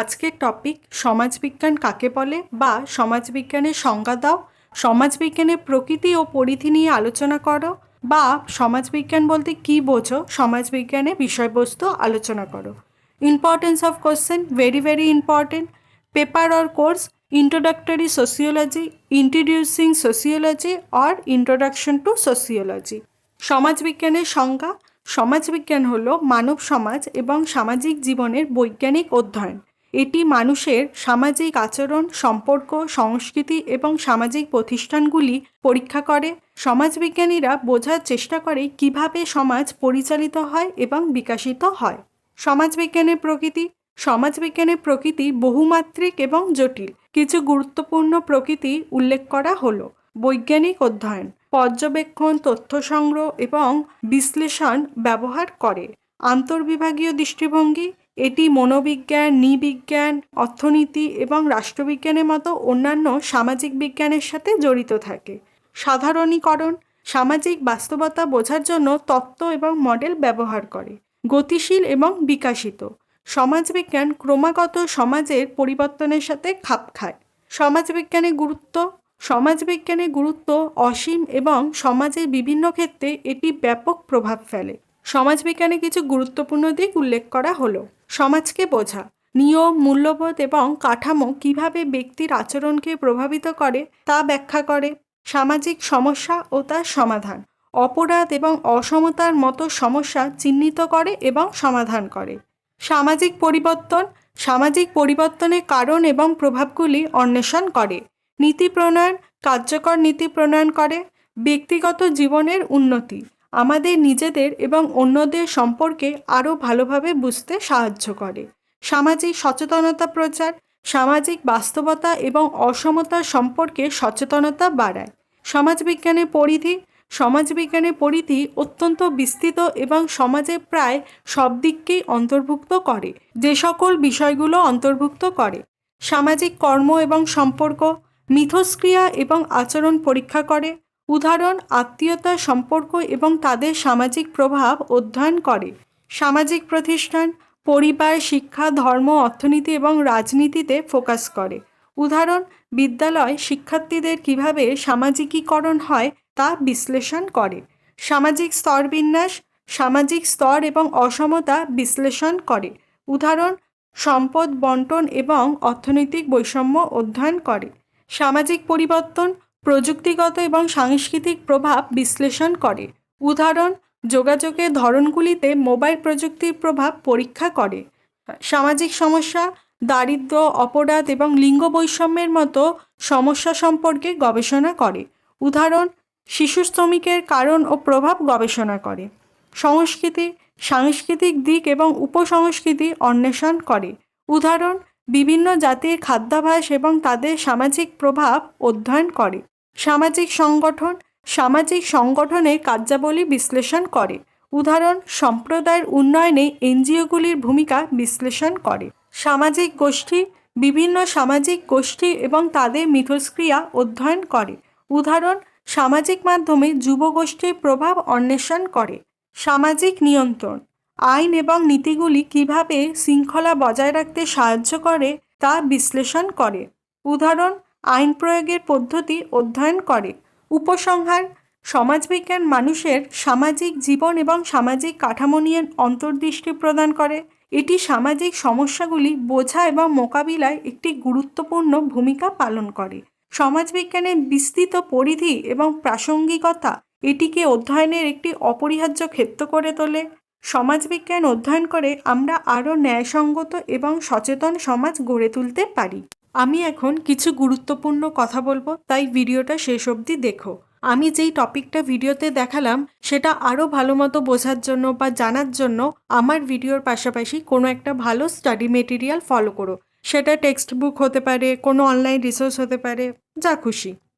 আজকের টপিক সমাজবিজ্ঞান কাকে বলে বা সমাজবিজ্ঞানের সংজ্ঞা দাও, সমাজবিজ্ঞানের প্রকৃতি ও পরিধি নিয়ে আলোচনা করো বা সমাজবিজ্ঞান বলতে কী বোঝো, সমাজবিজ্ঞানের বিষয়বস্তু আলোচনা করো। Importance of question very very important paper or course introductory sociology introducing sociology or introduction to sociology সমাজবিজ্ঞানের সংজ্ঞা, সমাজবিজ্ঞান হল মানব সমাজ এবং সামাজিক জীবনের বৈজ্ঞানিক অধ্যয়ন। এটি মানুষের সামাজিক আচরণ, সম্পর্ক, সংস্কৃতি এবং সামাজিক প্রতিষ্ঠানগুলি পরীক্ষা করে। সমাজবিজ্ঞানীরা বোঝার চেষ্টা করে কীভাবে সমাজ পরিচালিত হয় এবং বিকাশিত হয়। সমাজবিজ্ঞানের প্রকৃতি সমাজবিজ্ঞানের প্রকৃতি বহুমাত্রিক এবং জটিল। কিছু গুরুত্বপূর্ণ প্রকৃতি উল্লেখ করা হলো। বৈজ্ঞানিক অধ্যয়ন, পর্যবেক্ষণ, তথ্য সংগ্রহ এবং বিশ্লেষণ ব্যবহার করে। আন্তর্বিভাগীয় দৃষ্টিভঙ্গি এটি মনোবিজ্ঞান, নৃবিজ্ঞান, অর্থনীতি এবং রাষ্ট্রবিজ্ঞানের মতো অন্যান্য সামাজিক বিজ্ঞানের সাথে জড়িত থাকে। সাধারণীকরণ, সামাজিক বাস্তবতা বোঝার জন্য তত্ত্ব এবং মডেল ব্যবহার করে। গতিশীল এবং বিকাশিত। সমাজবিজ্ঞান ক্রমাগত সমাজের পরিবর্তনের সাথে খাপ খায়। সমাজবিজ্ঞানের গুরুত্ব সমাজবিজ্ঞানের গুরুত্ব অসীম এবং সমাজের বিভিন্ন ক্ষেত্রে এটি ব্যাপক প্রভাব ফেলে। সমাজবিজ্ঞানে কিছু গুরুত্বপূর্ণ দিক উল্লেখ করা হলো। সমাজকে বোঝা, নিয়ম, মূল্যবোধ এবং কাঠামো কীভাবে ব্যক্তির আচরণকে প্রভাবিত করে তা ব্যাখ্যা করে। সামাজিক সমস্যা ও তার সমাধান, অপরাধ এবং অসমতার মতো সমস্যা চিহ্নিত করে এবং সমাধান করে। সামাজিক পরিবর্তন, সামাজিক পরিবর্তনের কারণ এবং প্রভাবগুলি অন্বেষণ করে। নীতি প্রণয়ন, কার্যকর নীতি প্রণয়ন করে। ব্যক্তিগত জীবনের উন্নতি আমাদের নিজেদের এবং অন্যদের সম্পর্কে আরও ভালোভাবে বুঝতে সাহায্য করে। সামাজিক সচেতনতা প্রচার, সামাজিক বাস্তবতা এবং অসমতা সম্পর্কে সচেতনতা বাড়ায়। সমাজবিজ্ঞানের পরিধি সমাজবিজ্ঞানের পরিধি অত্যন্ত বিস্তৃত এবং সমাজে প্রায় সব দিককেই অন্তর্ভুক্ত করে, যে সকল বিষয়গুলো অন্তর্ভুক্ত করে। সামাজিক কর্ম এবং সম্পর্ক, মিথস্ক্রিয়া এবং আচরণ পরীক্ষা করে উদাহরণ, আত্মীয়তার সম্পর্ক এবং তাদের সামাজিক প্রভাব অধ্যয়ন করে। সামাজিক প্রতিষ্ঠান, পরিবার, শিক্ষা, ধর্ম, অর্থনীতি এবং রাজনীতিতে ফোকাস করে। উদাহরণ, বিদ্যালয়, শিক্ষার্থীদের কীভাবে সামাজিকীকরণ হয় তা বিশ্লেষণ করে। সামাজিক স্তরবিন্যাস, সামাজিক স্তর এবং অসমতা বিশ্লেষণ করে। উদাহরণ, সম্পদ বন্টন এবং অর্থনৈতিক বৈষম্য অধ্যয়ন করে। সামাজিক পরিবর্তন প্রযুক্তিগত এবং সাংস্কৃতিক প্রভাব বিশ্লেষণ করে। উদাহরণ, যোগাযোগের ধরনগুলিতে মোবাইল প্রযুক্তির প্রভাব পরীক্ষা করে। সামাজিক সমস্যা, দারিদ্র, অপরাধ এবং লিঙ্গ বৈষম্যের মতো সমস্যা সম্পর্কে গবেষণা করে। উদাহরণ, শিশু শ্রমিকের কারণ ও প্রভাব গবেষণা করে। সংস্কৃতি, সাংস্কৃতিক দিক এবং উপসংস্কৃতি অন্বেষণ করে। উদাহরণ, বিভিন্ন জাতির খাদ্যাভ্যাস এবং তাদের সামাজিক প্রভাব অধ্যয়ন করে। সামাজিক সংগঠন, সামাজিক সংগঠনের কার্যাবলী বিশ্লেষণ করে। উদাহরণ, সম্প্রদায়ের উন্নয়নে এনজিওগুলির ভূমিকা বিশ্লেষণ করে। সামাজিক গোষ্ঠী, বিভিন্ন সামাজিক গোষ্ঠী এবং তাদের মিথস্ক্রিয়া অধ্যয়ন করে। উদাহরণ, সামাজিক মাধ্যমে যুবগোষ্ঠীর প্রভাব অন্বেষণ করে। সামাজিক নিয়ন্ত্রণ, আইন এবং নীতিগুলি কীভাবে শৃঙ্খলা বজায় রাখতে সাহায্য করে তা বিশ্লেষণ করে। উদাহরণ আইন প্রয়োগের পদ্ধতি অধ্যয়ন করে। উপসংহার, সমাজবিজ্ঞান মানুষের সামাজিক জীবন এবং সামাজিক কাঠামো নিয়ে অন্তর্দৃষ্টি প্রদান করে। এটি সামাজিক সমস্যাগুলি বোঝা এবং মোকাবিলায় একটি গুরুত্বপূর্ণ ভূমিকা পালন করে। সমাজবিজ্ঞানের বিস্তৃত পরিধি এবং প্রাসঙ্গিকতা এটিকে অধ্যয়নের একটি অপরিহার্য ক্ষেত্র করে তোলে। সমাজবিজ্ঞান অধ্যয়ন করে আমরা আরও ন্যায়সঙ্গত এবং সচেতন সমাজ গড়ে তুলতে পারি। আমি এখন কিছু গুরুত্বপূর্ণ কথা বলব, তাই ভিডিওটা শেষ অবধি দেখো। আমি যেই টপিকটা ভিডিওতে দেখালাম, সেটা আরও ভালো মতো বোঝার জন্য বা জানার জন্য আমার ভিডিওর পাশাপাশি কোনো একটা ভালো স্টাডি মেটেরিয়াল ফলো করো। সেটা টেক্সট বুক হতে পারে, কোনো অনলাইন রিসোর্স হতে পারে, যা খুশি।